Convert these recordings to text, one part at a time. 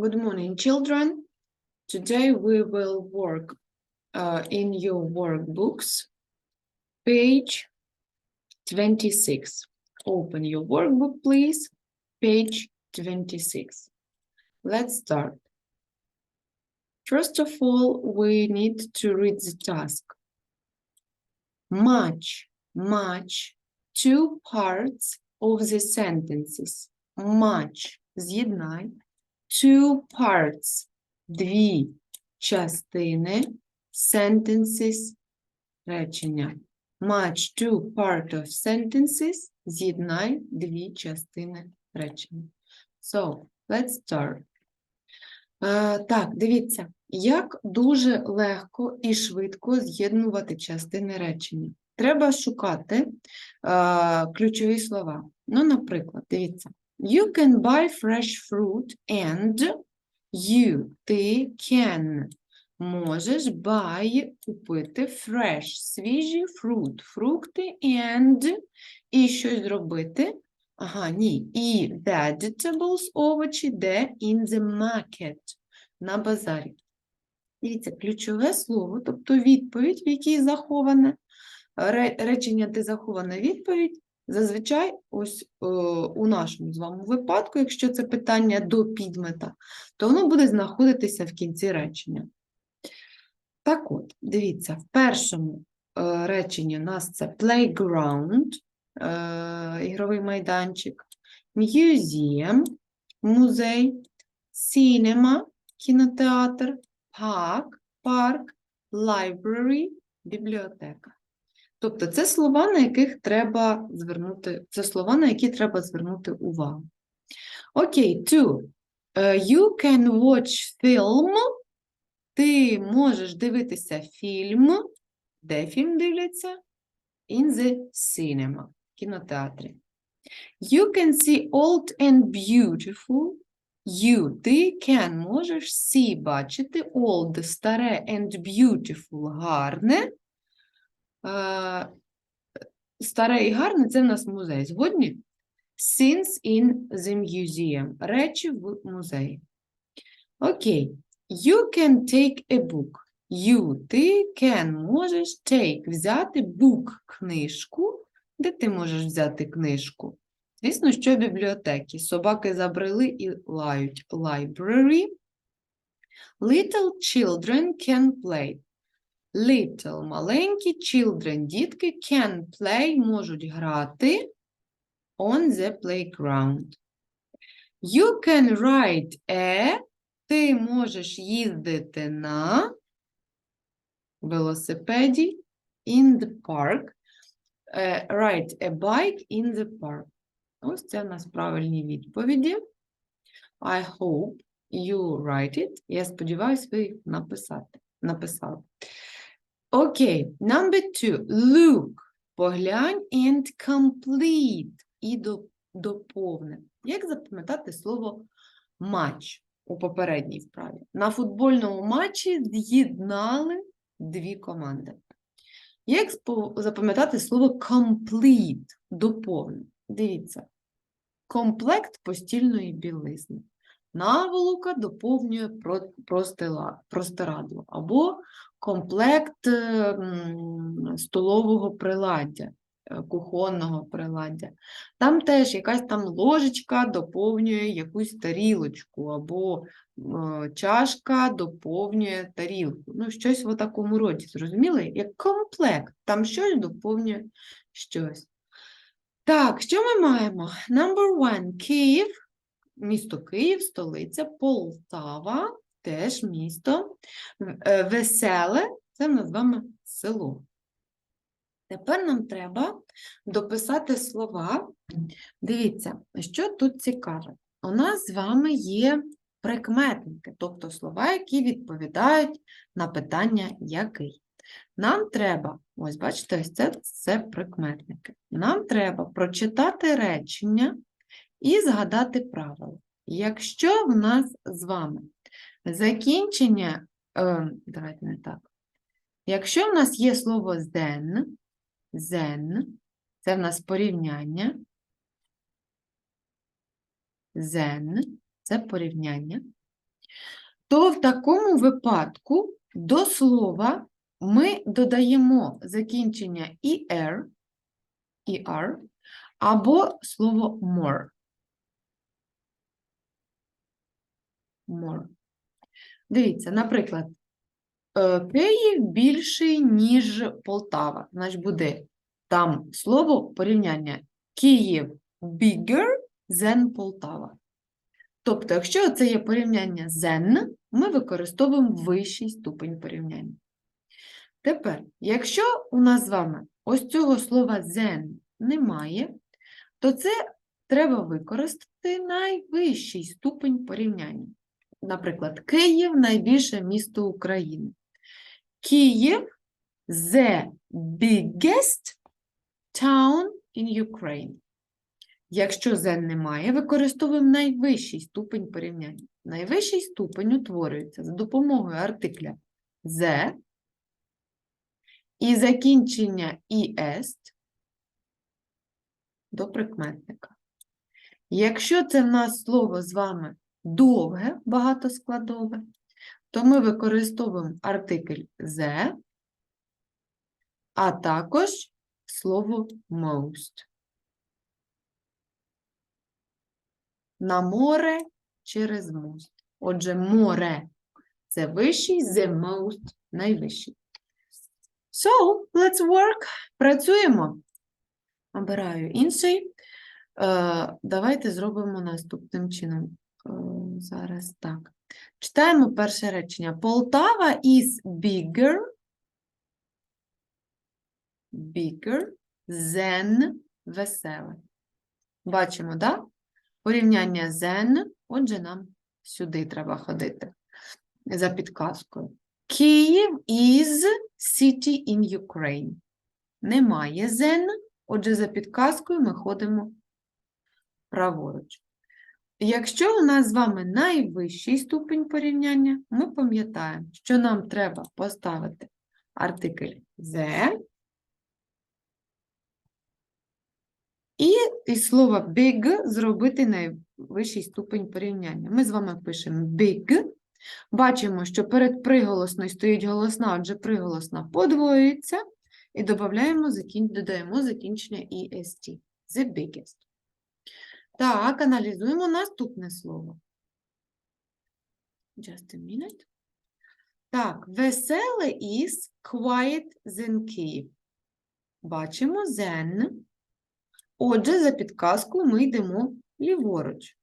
Good morning, children. Today we will work uh, in your workbooks, page 26. Open your workbook, please. Page 26. Let's start. First of all, we need to read the task. Much, much, two parts of the sentences. Much, з'єднай. Two parts, дві частини, sentences, речення. Much, two part of sentences, з'єднай дві частини речення. So, let's start. Е, так, дивіться, як дуже легко і швидко з'єднувати частини речення. Треба шукати е, ключові слова. Ну, наприклад, дивіться. You can buy fresh fruit and you, ти can, можеш buy, купити fresh, свіжі fruit, фрукти and, і щось зробити. Ага, ні, і vegetables, овочі, де in the market, на базарі. Дивіться, ключове слово, тобто відповідь, в якій заховане, речення, де захована відповідь, Зазвичай, ось е, у нашому з вами випадку, якщо це питання до підмета, то воно буде знаходитися в кінці речення. Так от, дивіться, в першому е, реченні у нас це playground, е, ігровий майданчик, museum, музей, cinema, кінотеатр, park, парк, library, бібліотека. Тобто це слова, на яких треба звернути, це слова, на які треба звернути увагу. Окей, two. Е, You can watch film. Ти можеш дивитися фільм. Де фільм дивляться? In the cinema, в кінотеатрі. You can see old and beautiful. You, ти can, можеш see, бачити old, старе and beautiful, гарне. Е, Старе і гарне це в нас музей. Згодні? Since in the museum. Речі в музеї. Окей. You can take a book. You, ти can, можеш take, взяти book, книжку. Де ти можеш взяти книжку? Звісно, що в бібліотеки. Собаки забрели і лають. Library. Little children can play. Little, маленькі, children, дітки, can play, можуть грати on the playground. You can ride a, ти можеш їздити на велосипеді in the park. Е, Ride a bike in the park. Ось це в нас правильні відповіді. I hope you write it. Я сподіваюся, ви їх написати, написали. Окей, number two. Look. Поглянь and complete. І до, доповни. Як запам'ятати слово матч у попередній вправі? На футбольному матчі з'єднали дві команди. Як запам'ятати слово complete? Доповни. Дивіться. Комплект постільної білизни. Наволока доповнює про- простирадло або комплект е, столового приладдя, е, кухонного приладдя. Там теж якась там ложечка доповнює якусь тарілочку, або е, чашка доповнює тарілку. Ну, щось в такому роді, зрозуміли? Як комплект, там щось доповнює щось. Так, що ми маємо? Number one, Київ, місто Київ, столиця, Полтава, теж місто. Е, Веселе це вами село. Тепер нам треба дописати слова. Дивіться, що тут цікаве. У нас з вами є прикметники, тобто слова, які відповідають на питання який. Нам треба, ось бачите, ось це, це прикметники. Нам треба прочитати речення і згадати правила. Якщо в нас з вами закінчення, е, давайте не так. Якщо в нас є слово then, then, це в нас порівняння. Then – це порівняння. то в такому випадку до слова ми додаємо закінчення «er», «er» або слово more. More. Дивіться, наприклад, е, Київ більший, ніж Полтава. Значить, буде там слово порівняння Київ bigger than Полтава. Тобто, якщо це є порівняння than, ми використовуємо вищий ступень порівняння. Тепер, якщо у нас з вами ось цього слова than немає, то це треба використати найвищий ступень порівняння. Наприклад, Київ найбільше місто України. Київ the biggest town in Ukraine. Якщо «the» немає, використовуємо найвищий ступень порівняння. Найвищий ступень утворюється за допомогою артикля «the» і закінчення «іест» до прикметника. Якщо це в нас слово з вами довге, багатоскладове, то ми використовуємо артикль «the», а також слово most. На море через мост. Отже, море це вищий, the most найвищий. So, let's work. Працюємо. Обираю інший. Е, Давайте зробимо наступним чином. Зараз так. Читаємо перше речення. Полтава is bigger, bigger than веселе. Бачимо, так? Порівняння than, отже, нам сюди треба ходити за підказкою. Київ is city in Ukraine. Немає than, отже, за підказкою ми ходимо праворуч. Якщо у нас з вами найвищий ступінь порівняння, ми пам'ятаємо, що нам треба поставити артикль the і із слова big зробити найвищий ступінь порівняння. Ми з вами пишемо big, бачимо, що перед приголосною стоїть голосна, отже приголосна подвоюється, і додаємо, додаємо закінчення est. The biggest. Так, аналізуємо наступне слово. Just a minute. Так, веселе is quiet than Kyiv. Бачимо than. Отже, за підказкою ми йдемо ліворуч.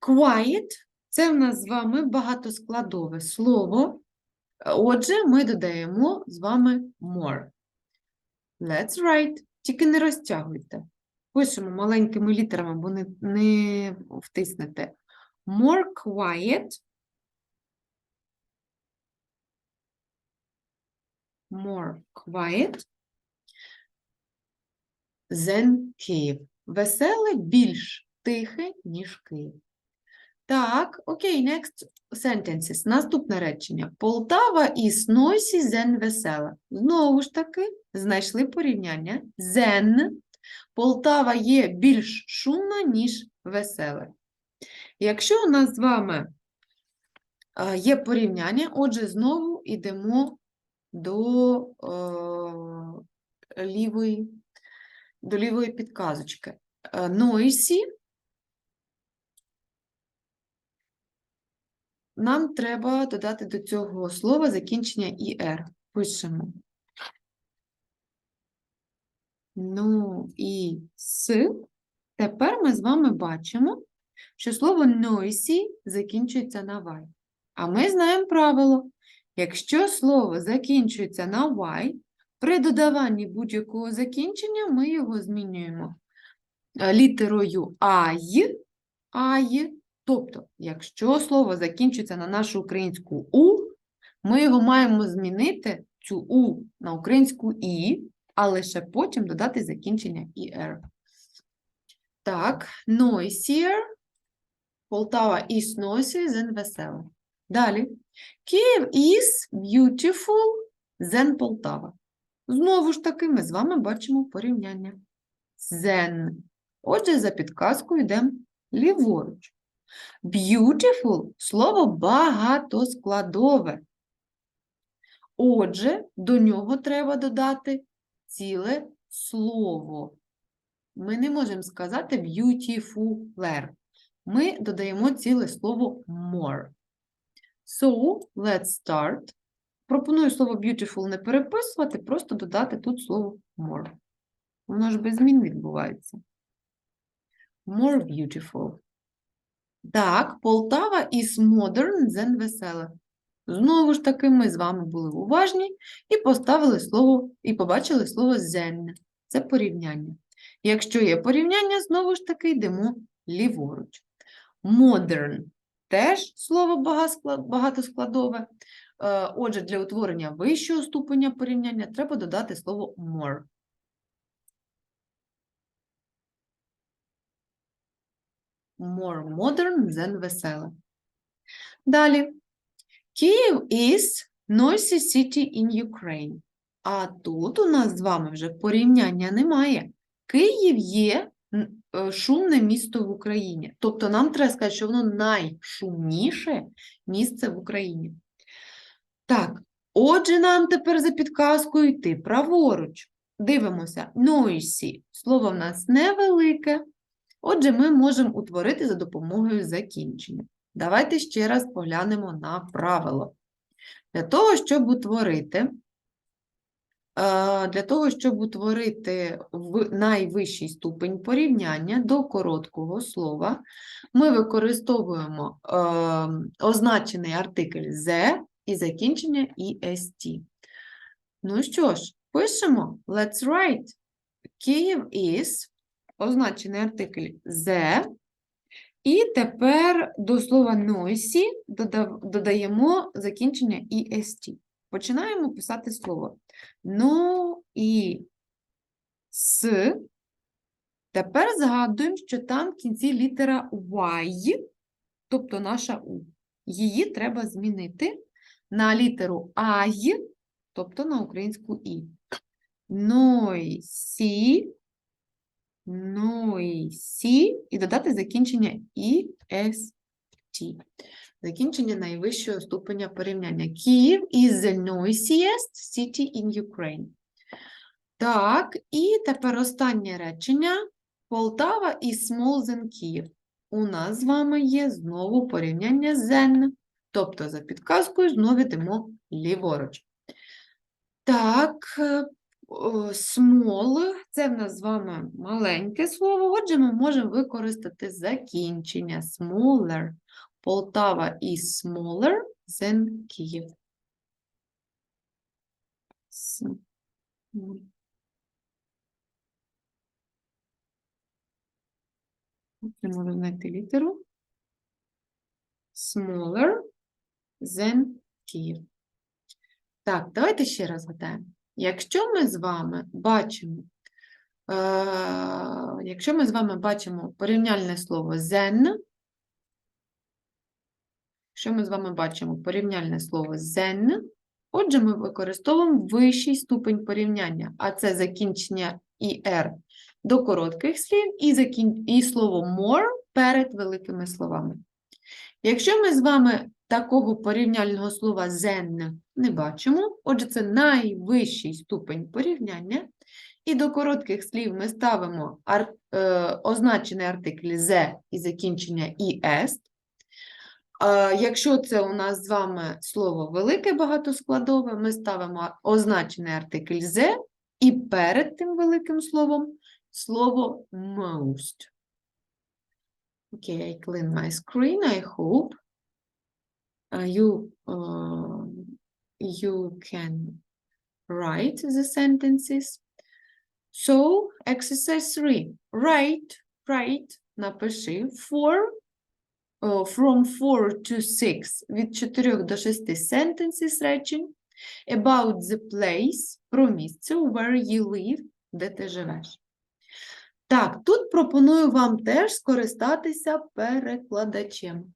Quiet – це в нас з вами багатоскладове слово. Отже, ми додаємо з вами more. Let's write. Тільки не розтягуйте. Пишемо маленькими літерами, бо не, не втиснете. More quiet. More quiet than Kyiv. Веселе більш тихе, ніж Київ. Так, окей, next sentences. Наступне речення. Полтава is noisy than весела. Знову ж таки, знайшли порівняння. Than. Полтава є більш шумна, ніж веселе. Якщо у нас з вами є порівняння, отже, знову йдемо до е, лівої, до лівої підказочки. Е, Noisy нам треба додати до цього слова закінчення «er». Пишемо. Ну і с. Тепер ми з вами бачимо, що слово noisy закінчується на y. А ми знаємо правило. Якщо слово закінчується на y, при додаванні будь-якого закінчення ми його змінюємо е, літерою I, I. Тобто, якщо слово закінчується на нашу українську У, ми його маємо змінити, цю У на українську І, а лише потім додати закінчення «er». Так, noisier. Полтава is noisy than весела. Далі. Київ is beautiful than Полтава. Знову ж таки, ми з вами бачимо порівняння. Than. Отже, за підказкою йдемо ліворуч. Beautiful слово багатоскладове. Отже, до нього треба додати ціле слово. Ми не можемо сказати beautiful. Ми додаємо ціле слово more. So, let's start. Пропоную слово beautiful не переписувати, просто додати тут слово more. Воно ж без змін відбувається. More beautiful. Так, Полтава is modern than весела. Знову ж таки, ми з вами були уважні і поставили слово, і побачили слово than. Це порівняння. Якщо є порівняння, знову ж таки йдемо ліворуч. Modern теж слово багатоскладове. Е, Отже, для утворення вищого ступеня порівняння треба додати слово more. More modern than веселе. Далі. Київ is noisy city in Ukraine. А тут у нас з вами вже порівняння немає. Київ є е, шумне місто в Україні. Тобто нам треба сказати, що воно найшумніше місце в Україні. Так, отже, нам тепер за підказкою йти праворуч. Дивимося, noisy. Слово в нас невелике. Отже, ми можемо утворити за допомогою закінчення. Давайте ще раз поглянемо на правило. Для того, щоб утворити, е, для того, щоб утворити найвищий ступень порівняння до короткого слова, ми використовуємо е, означений артикль «the» і закінчення «est». Ну що ж, пишемо «Let's write». Київ is, означений артикль «the», і тепер до слова noisy додаємо закінчення «est». Починаємо писати слово no і с. Тепер згадуємо, що там в кінці літера Y, тобто наша У. Її треба змінити на літеру I, тобто на українську І. Noisy, noisy, і додати закінчення «est». Закінчення найвищого ступеня порівняння. Київ is the noisiest city in Ukraine. Так, і тепер останнє речення. Полтава is small than Київ. У нас з вами є знову порівняння than. Тобто за підказкою знову йдемо ліворуч. Так, е, small – це в нас з вами маленьке слово, отже, ми можемо використати закінчення smaller. Полтава is smaller than. С- м. Можу знайти літеру. Smaller than Київ. Так, давайте ще раз згадаємо. Якщо ми з вами бачимо, е, якщо ми з вами бачимо порівняльне слово than, Якщо ми з вами бачимо порівняльне слово than, отже, ми використовуємо вищий ступень порівняння, а це закінчення «er» до коротких слів і, закін... і слово more перед великими словами. Якщо ми з вами такого порівняльного слова than не бачимо, отже, це найвищий ступень порівняння, і до коротких слів ми ставимо ар... е, означений артикль «the» і закінчення а Якщо це у нас з вами слово велике багатоскладове, ми ставимо означений артикль «the» і перед тим великим словом слово most. Okay, I clean my screen. I hope uh, you, uh, you can write the sentences. So, exercise 3. Write, write, напиши for о, from 4 to 6, від 4 до 6 sentences речень about the place, про місце where you live, де ти живеш. Так, тут пропоную вам теж скористатися перекладачем.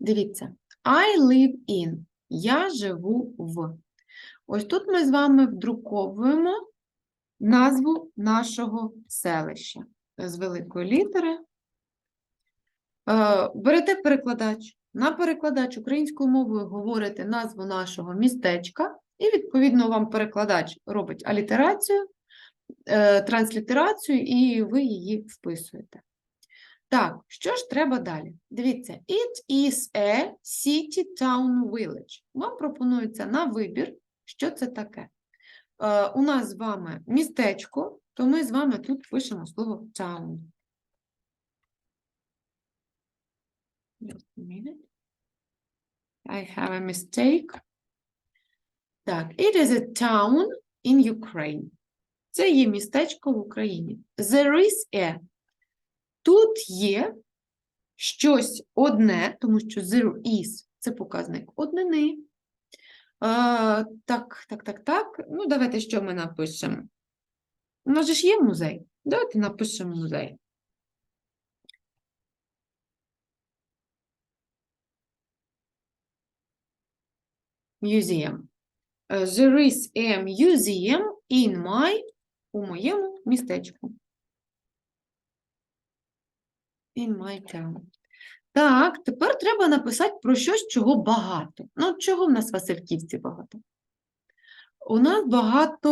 Дивіться, I live in. Я живу в. Ось тут ми з вами вдруковуємо назву нашого селища з великої літери. Е, Берете перекладач. На перекладач українською мовою говорите назву нашого містечка, і, відповідно, вам перекладач робить алітерацію, транслітерацію, і ви її вписуєте. Так, що ж треба далі? Дивіться, it is a city town village. Вам пропонується на вибір, що це таке. Е, у нас з вами містечко, то ми з вами тут пишемо слово town. I have a mistake. Так, it is a town in Ukraine. Це є містечко в Україні. There is a. Тут є щось одне, тому що there is – це показник однини. А, так, так, так, так. Ну, давайте що ми напишемо? У нас же ж є музей. Давайте напишемо музей. Museum. Е, There is a museum in my, у моєму містечку. In my town. Так, тепер треба написати про щось, чого багато. Ну, чого в нас Васильківці багато? У нас багато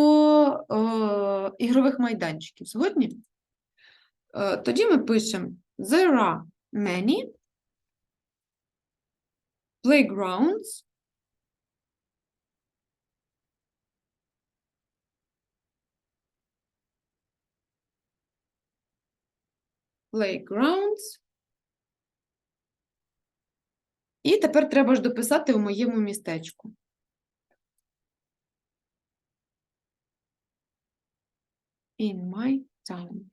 е, ігрових майданчиків. Згодні? Е, тоді ми пишемо There are many playgrounds playgrounds. І тепер треба ж дописати у моєму містечку. In my town.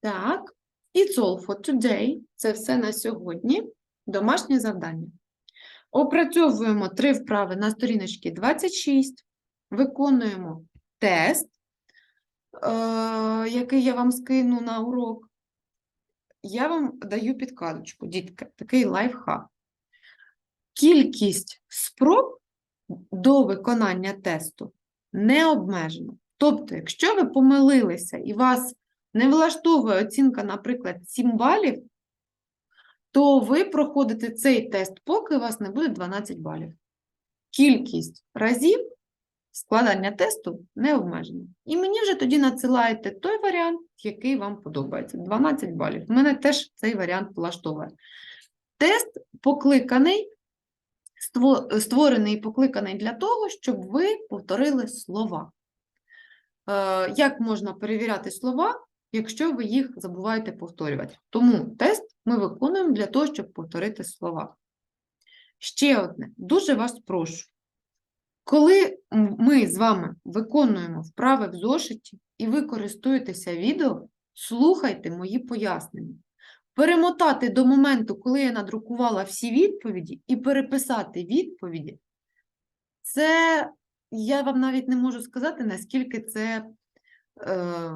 Так, it's all for today. Це все на сьогодні. Домашнє завдання. Опрацьовуємо три вправи на сторіночці 26. Виконуємо тест, який я вам скину на урок. Я вам даю підказочку, дітки, такий лайфхак. Кількість спроб до виконання тесту не обмежена. Тобто, якщо ви помилилися і вас не влаштовує оцінка, наприклад, 7 балів, то ви проходите цей тест, поки у вас не буде 12 балів. Кількість разів складання тесту не обмежена. І мені вже тоді надсилаєте той варіант, який вам подобається. 12 балів. У мене теж цей варіант влаштовує. Тест покликаний, створений і покликаний для того, щоб ви повторили слова. Е, Як можна перевіряти слова, якщо ви їх забуваєте повторювати? Тому тест ми виконуємо для того, щоб повторити слова. Ще одне, дуже вас прошу. Коли ми з вами виконуємо вправи в зошиті і ви користуєтеся відео, слухайте мої пояснення. Перемотати до моменту, коли я надрукувала всі відповіді, і переписати відповіді, це я вам навіть не можу сказати, наскільки це е,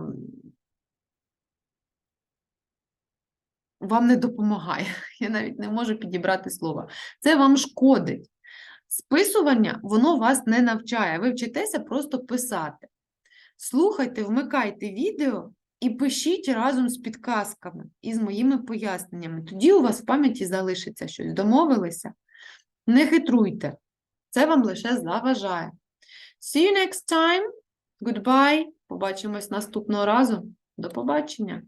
вам не допомагає. Я навіть не можу підібрати слова. Це вам шкодить. Списування, воно вас не навчає. Ви вчитеся просто писати. Слухайте, вмикайте відео і пишіть разом з підказками і з моїми поясненнями. Тоді у вас в пам'яті залишиться щось. Домовилися? Не хитруйте. Це вам лише заважає. See you next time. Goodbye. Побачимось наступного разу. До побачення.